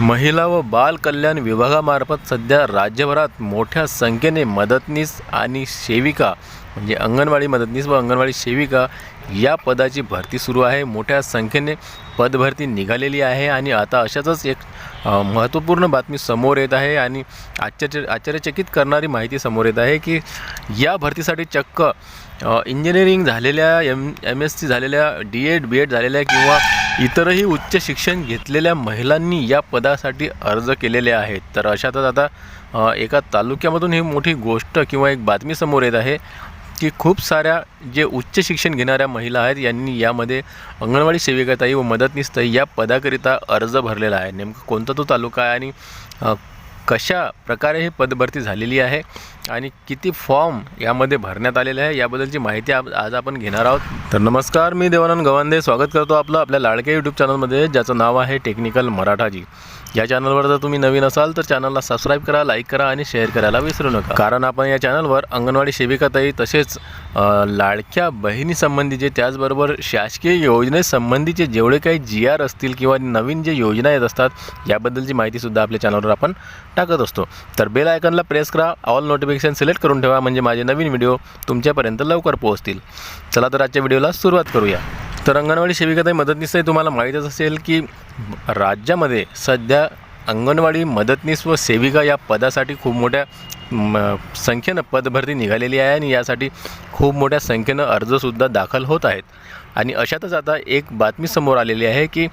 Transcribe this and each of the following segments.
महिला व बाल कल्याण विभागामार्फत सध्या राज्यभरात मोठ्या संख्येने मदतनीस आणि सेविका म्हणजे अंगणवाडी मदतनीस व अंगणवाडी सेविका या पदाची भरती सुरू आहे. मोठ्या संख्येने पदभरती निघालेली आहे आणि आता अशातच एक महत्त्वपूर्ण बातमी समोर येत आहे आणि आश्चर्य आश्चर्यचकित करणारी माहिती समोर येत आहे की या भरतीसाठी चक्क इंजिनिअरिंग झालेल्या एम एम एस सी झालेल्या डी एड बी एड झालेल्या किंवा इतरही उच्च शिक्षण घेतलेल्या महिलांनी या पदासाठी अर्ज केलेले आहेत. तर अशातच आता एका तालुक्यामधून ही मोठी गोष्ट किंवा एक बातमी समोर येत आहे. की खूप साऱ्या जे उच्च शिक्षण घेणाऱ्या महिला आहेत यांनी यामध्ये अंगणवाडी सेविकाताई व मदतनीसताई या पदाकरिता अर्ज भरलेला आहे. नेमकं कोणता तो तालुका आहे आणि कशा प्रकारे ही पदभरती झालेली आहे आणि किती फॉर्म यामध्ये भरण्यात आलेले आहे याबद्दलची माहिती आप आज आपण घेणार आहोत. तर नमस्कार मी देवानंद गवांदे. स्वागत करतो आपलं आपल्या लाडक्या यूट्यूब चॅनलमध्ये ज्याचं नाव आहे टेक्निकल मराठाजी. या चॅनलवर जर तुम्ही नवीन असाल तर चॅनलला सबस्क्राईब करा लाईक करा आणि शेअर करायला विसरू नका. कारण आपण या चॅनलवर अंगणवाडी सेविकाताई तसेच लाडक्या लाडक्या बहिणीसंबंधीचे त्याचबरोबर शासकीय योजनेसंबंधीचे जेवढे काही जी आर असतील किंवा नवीन जे योजना येत असतात याबद्दलची माहितीसुद्धा आपल्या चॅनलवर आपण टाकत असतो. तर बेल आयकनला प्रेस करा. ऑल नोटिफिकेशन सिलेक्ट करून ठेवा. म्हणजे माझे नवीन व्हिडिओ तुमच्यापर्यंत लवकर पोहोचतील. चला तर आजच्या व्हिडिओला सुरुवात करूया. तर अंगणवाडी सेविकाताई मदतनीसही तुम्हाला माहीतच असेल की राज्यामध्ये सध्या अंगणवाडी मदतनीस व सेविका या पदासाठी खूप मोठ्या संख्येनं पदभरती निघालेली आहे आणि यासाठी खूप मोठ्या संख्येनं अर्जसुद्धा दाखल होत आहेत. आणि अशातच आता एक बातमी समोर आलेली आहे की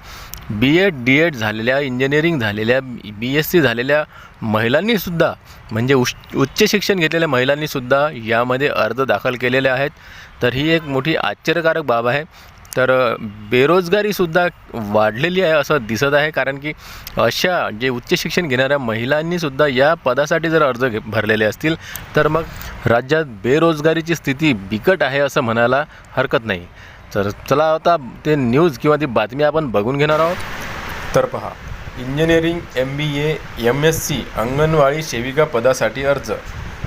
बी एड डी एड झालेल्या इंजिनिअरिंग झालेल्या बी एस सी झालेल्या महिलांनीसुद्धा म्हणजे उच्च उच्च शिक्षण घेतलेल्या महिलांनीसुद्धा यामध्ये अर्ज दाखल केलेले आहेत. तर ही एक मोठी आश्चर्यकारक बाब आहे. तर बेरोजगारीसुद्धा वाढलेली आहे असं दिसत आहे. कारण की अशा जे उच्च शिक्षण घेणाऱ्या महिलांनीसुद्धा या पदासाठी जर अर्ज भरलेले असतील तर मग राज्यात बेरोजगारीची स्थिती बिकट आहे असं म्हणायला हरकत नाही. तर चला आता ते न्यूज किंवा ती बातमी आपण बघून घेणार आहोत. तर पहा engineering M B A M S C anganwadi सेविका पदासाठी अर्ज.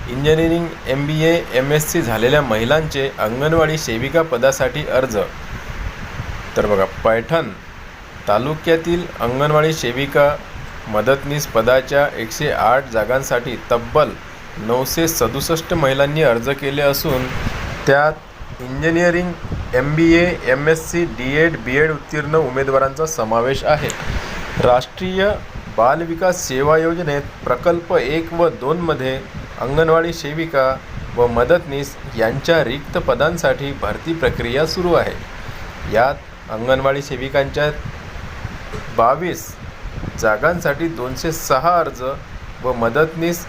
Engineering M B A M S C झालेल्या महिलांचे अंगणवाडी सेविका पदासाठी अर्ज. तर बघा पैठण तालुक्यातील अंगणवाडी सेविका मदतनीस पदाच्या एकशे आठ जागांसाठी तब्बल नऊशे सदुसष्ट महिलांनी अर्ज केले असून त्यात engineering M B A M S C D Ed B Ed उत्तीर्ण उमेदवारांचा समावेश आहे. राष्ट्रीय बालविकास सेवा योजनेत प्रकल्प एक व दोनमध्ये अंगणवाडी सेविका व मदतनीस यांच्या रिक्त पदांसाठी भरती प्रक्रिया सुरू आहे. यात अंगणवाडी सेविकांच्या बावीस जागांसाठी दोनशे सहा अर्ज व मदतनीस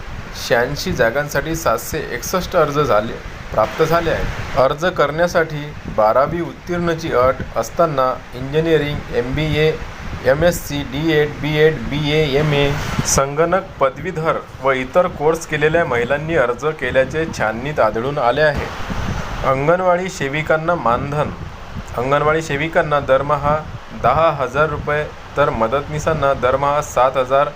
शहाऐंशी जागांसाठी सातशे एकसष्ट अर्ज झाले प्राप्त झाले आहेत. अर्ज करण्यासाठी बारावी उत्तीर्णची अट असताना engineering M B A M S C D Ed B Ed B A M A संगणक पदवीधर व इतर कोर्स केलेल्या महिलांनी अर्ज केल्याचे छाननीत आढळून आले आहे. अंगणवाडी सेविकांना मानधन. अंगणवाडी सेविकांना दरमहा दहा हजार रुपये तर मदतनीसांना दरमहा सात हजार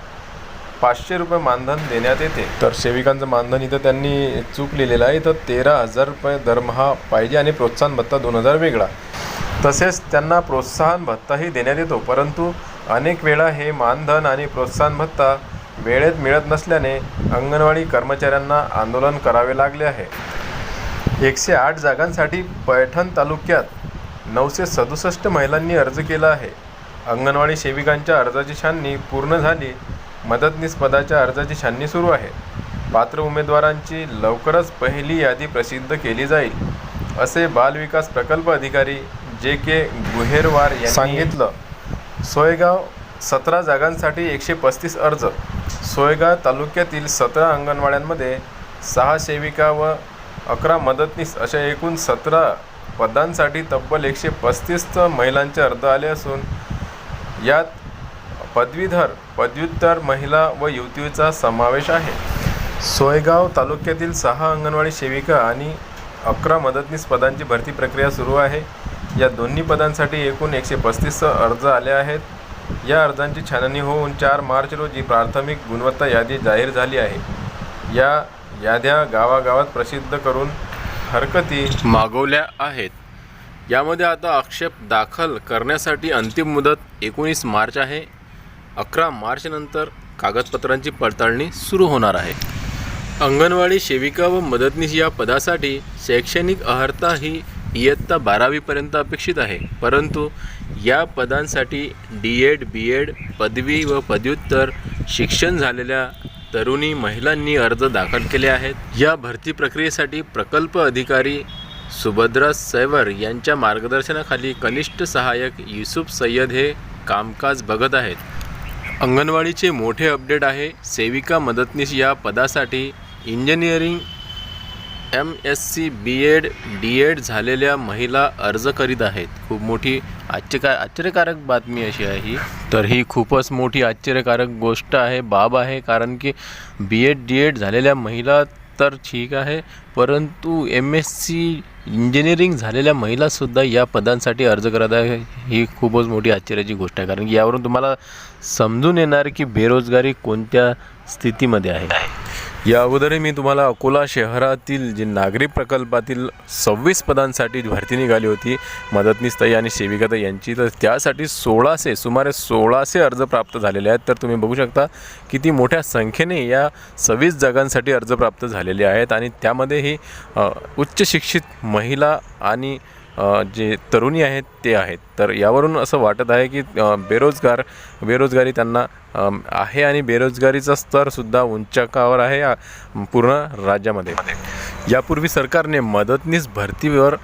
पाचशे रुपये मानधन देण्यात येते. तर सेविकांचं मानधन इथं त्यांनी चूक लिहिलेलं आहे. इथं तेरा हजार रुपये दरमहा पाहिजे आणि प्रोत्साहन भत्ता दोन हजार वेगळा. तसेच त्यांना प्रोत्साहन भत्ताही देण्यात येतो. परंतु अनेक वेळा हे मानधन आणि प्रोत्साहन भत्ता वेळेत मिळत नसल्याने अंगणवाडी कर्मचाऱ्यांना आंदोलन करावे लागले आहे. एकशे आठ जागांसाठी पैठण तालुक्यात नऊशे सदुसष्ट महिलांनी अर्ज केला आहे. अंगणवाडी सेविकांच्या अर्जाची छाननी पूर्ण झाली मदतनीस पदाच्या अर्जाची छाननी सुरू आहे. पात्र उमेदवारांची लवकरच पहिली यादी प्रसिद्ध केली जाईल असे बालविकास प्रकल्प अधिकारी जे के गुहेरवार यांनी सांगितलं. सोयगाव सतरा जागांसाठी एकशे पस्तीस अर्ज सोयगाव तालुक्यातील सतरा अंगणवाड्यांमध्ये सहा सेविका व अकरा मदतनीस अशा एकूण सतरा पदांसाठी तब्बल एकशे पस्तीस महिलांचे अर्ज आले असून यात पदवीधर पदव्युत्तर महिला व युवतीचा समावेश आहे. सोयगाव तालुक्यातील सहा अंगणवाडी सेविका आणि अकरा मदतनीस पदांची भरती प्रक्रिया सुरू आहे. या दोन्ही पदांसाठी एकूण एकशे पस्तीस अर्ज आले आहेत. या अर्जांची छाननी होऊन चार मार्च रोजी प्राथमिक गुणवत्ता यादी जाहीर झाली आहे. या याद्या गावागावात प्रसिद्ध करून हरकती मागवल्या आहेत. यामध्ये आता आक्षेप दाखल करण्यासाठी अंतिम मुदत एकोणीस मार्च आहे. अकरा मार्चनंतर कागदपत्रांची पडताळणी सुरू होणार आहे. अंगणवाडी सेविका व मदतनीस या पदासाठी शैक्षणिक अर्हता ही इयत्ता बारावीपर्यंत अपेक्षित आहे. परंतु या पदांसाठी डी एड बी एड पदवी व पदव्युत्तर शिक्षण झालेल्या तरुणी महिलांनी अर्ज दाखल केले आहेत. या भरती प्रक्रियेसाठी प्रकल्प अधिकारी सुभद्रा सैवर यांच्या मार्गदर्शनाखाली कनिष्ठ सहाय्यक युसुफ सय्यद हे कामकाज बघत आहेत. अंगणवाडीचे मोठे अपडेट आहे. सेविका मदतनीस या पदासाठी engineering M S C B Ed D Ed झालेल्या महिला अर्ज करीत आहेत. खूप मोठी आश्चर्य आश्चर्यकारक बातमी अशी आहे ही. तर ही खूपच मोठी आश्चर्यकारक गोष्ट आहे बाब आहे कारण की बी एड डी एड झालेल्या महिला तर ठीक आहे परंतु एम एस सी इंजिनिअरिंग झालेल्या महिलासुद्धा या पदांसाठी अर्ज करत आहे. ही खूपच मोठी आश्चर्याची गोष्ट आहे कारण की यावरून तुम्हाला समजून येणार की बेरोजगारी कोणत्या स्थितीमध्ये आहे? या अगोदरही मी तुम्हाला अकोला शहरातील जे नागरी प्रकल्पातील सव्वीस पदांसाठी भरती निघाली होती मदतनीसताई आणि सेविकाताई यांची तर त्यासाठी सोळाशे सुमारे सोळाशे अर्ज प्राप्त झालेले आहेत. तर तुम्ही बघू शकता किती मोठ्या संख्येने या सव्वीस जागांसाठी अर्ज प्राप्त झालेले आहेत. आणि त्यामध्येही उच्च शिक्षित महिला आणि जे तरुणी आहेत ते आहेत. तर यावरून असं वाटत आहे की बेरोजगार बेरोजगारी त्यांना आहे आणि बेरोजगारीचा स्तरसुद्धा उंचाकावर आहे पूर्ण राज्यामध्ये. यापूर्वी सरकारने मदतनीस भरतीवर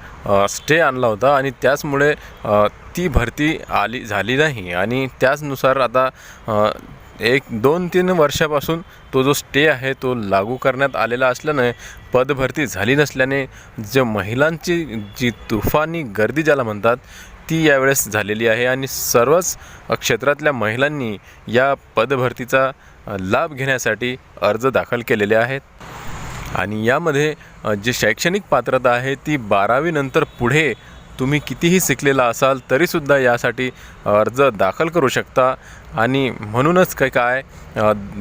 स्टे आणला होता आणि त्याचमुळे ती भरती आली झाली नाही. आणि त्याचनुसार आता एक दोन तीन वर्षापासून तो जो स्टे आहे तो लागू करण्यात आलेला असल्याने पदभरती झाली नसल्याने जे महिलांची जी तुफानी गर्दी ज्याला म्हणतात ती यावेळेस झालेली आहे आणि सर्वच क्षेत्रातल्या महिलांनी या पदभरतीचा लाभ घेण्यासाठी अर्ज दाखल केलेले आहेत. आणि यामध्ये जी शैक्षणिक पात्रता आहे ती बारावीनंतर पुढे तुम्ही कितीही शिकलेला असाल तरीसुद्धा यासाठी अर्ज दाखल करू शकता. आणि म्हणूनच काय काय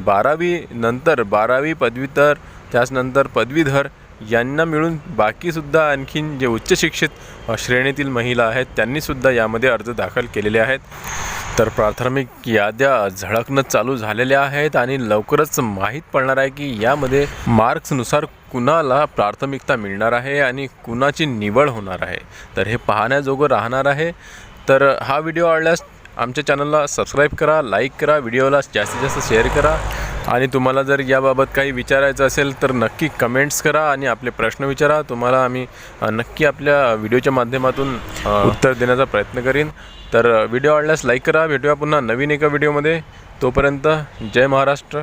बारावी नंतर बारावी पदवीतर त्याचनंतर पदवीधर यांना मिळून बाकीसुद्धा आणखीन जे उच्च शिक्षित श्रेणीतील महिला आहेत त्यांनीसुद्धा यामध्ये अर्ज दाखल केलेले आहेत. तर प्राथमिक याद्या झळकणं चालू झालेल्या आहेत आणि लवकरच माहीत पडणार आहे की यामध्ये मार्क्सनुसार कुणाला प्राथमिकता मिळणार आहे आणि कुणाची निवड होणार आहे. तर हे पाहण्याजोगं राहणार आहे. तर हा व्हिडिओ आवडल्यास आमच्या चॅनलला सबस्क्राईब करा लाईक करा व्हिडिओला जास्तीत जास्त शेअर करा. आणि तुम्हाला जर याबाबत काही विचारायचं असेल तर नक्की कमेंट्स करा आणि आपले प्रश्न विचारा. तुम्हाला आम्ही नक्की आपल्या व्हिडिओच्या माध्यमातून उत्तर देण्याचा प्रयत्न करीन. तर व्हिडिओ आवडल्यास लाईक करा. भेटूया पुन्हा नवीन एका व्हिडिओमध्ये. तोपर्यंत जय महाराष्ट्र.